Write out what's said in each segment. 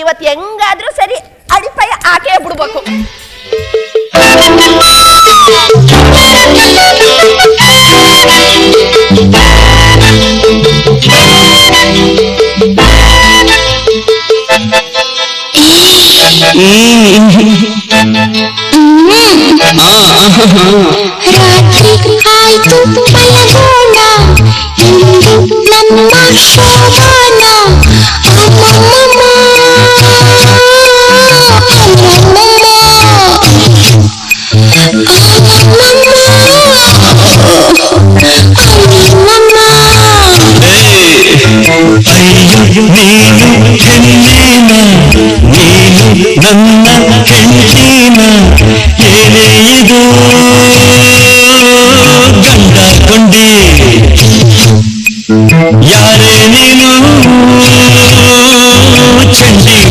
ಇವತ್ತು ಹೆಂಗಾದ್ರೂ ಸರಿ ಅಡಿಪಾಯ ಆಕೆ ಬಿಡ್ಬೇಕು ರಾತ್ರಿ ಆಯ್ತು ಮಲಗೋಣ ಇಂದು ನಮ್ಮ ಶೋಭಾನ ಅಮ್ಮಮ್ಮ అయ్యో నేను చెల్లినా నేను నన్న చెల్లినా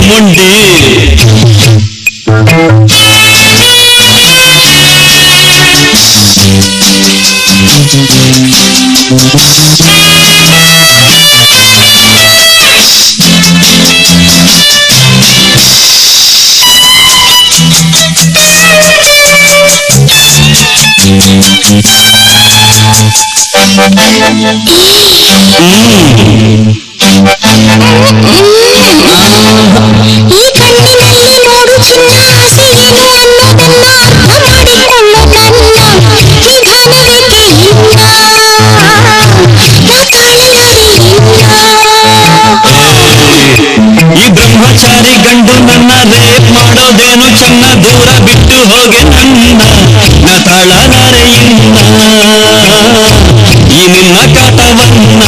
mundi Mm. ಈ ಬ್ರಹ್ಮಚಾರಿ ಗಂಡು ನನ್ನ ರೇಪ್ ಮಾಡೋದೇನು ಚೆನ್ನ ದೂರ ಬಿಟ್ಟು ಹೋಗೆ ನನ್ನ ನ ತಾಳಲಾರೆ ಇನ್ನ ಈ ನಿನ್ನ ಕಾಟವನ್ನ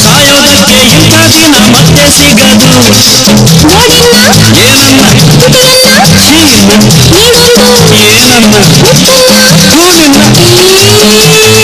ಸಾಯೋದಕ್ಕೆ ಇಂಥ ದಿನ ಮತ್ತೆ ಸಿಗದು ಏನನ್ನ ಛೀ, ಏನನ್ನ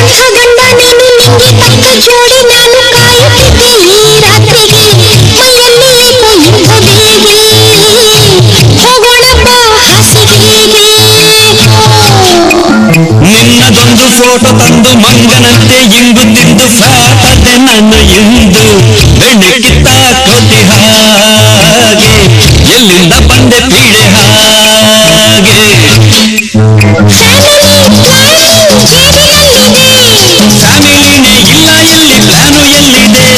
ನೀನು ನಿಂಗೆ ತಕ್ಕ ಜೋಡಿ ನಾನು ಕಾಯುತ್ತಿದ್ದೆ ಈ ರಾತ್ರಿಗೆ ಮೈಯಲ್ಲಿ ಏಕೋ ಇಂಥ ಬೇಗೆ ಹೋಗೋಣ ಬಾ ಹಾಸಿಗೆಗೆ ನಿನ್ನದೊಂದು ಫೋಟೋ ತಂದು ಮಂಗನಂತೆ ಇಂದು ತಿಂದು ಸಾಕದೆ ನನ್ನ ಇಂದು ಬೆಣ್ಣೆಗಿತ್ತ ಕೋತಿ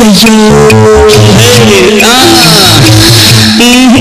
you. Hey, ah. Mm-hmm.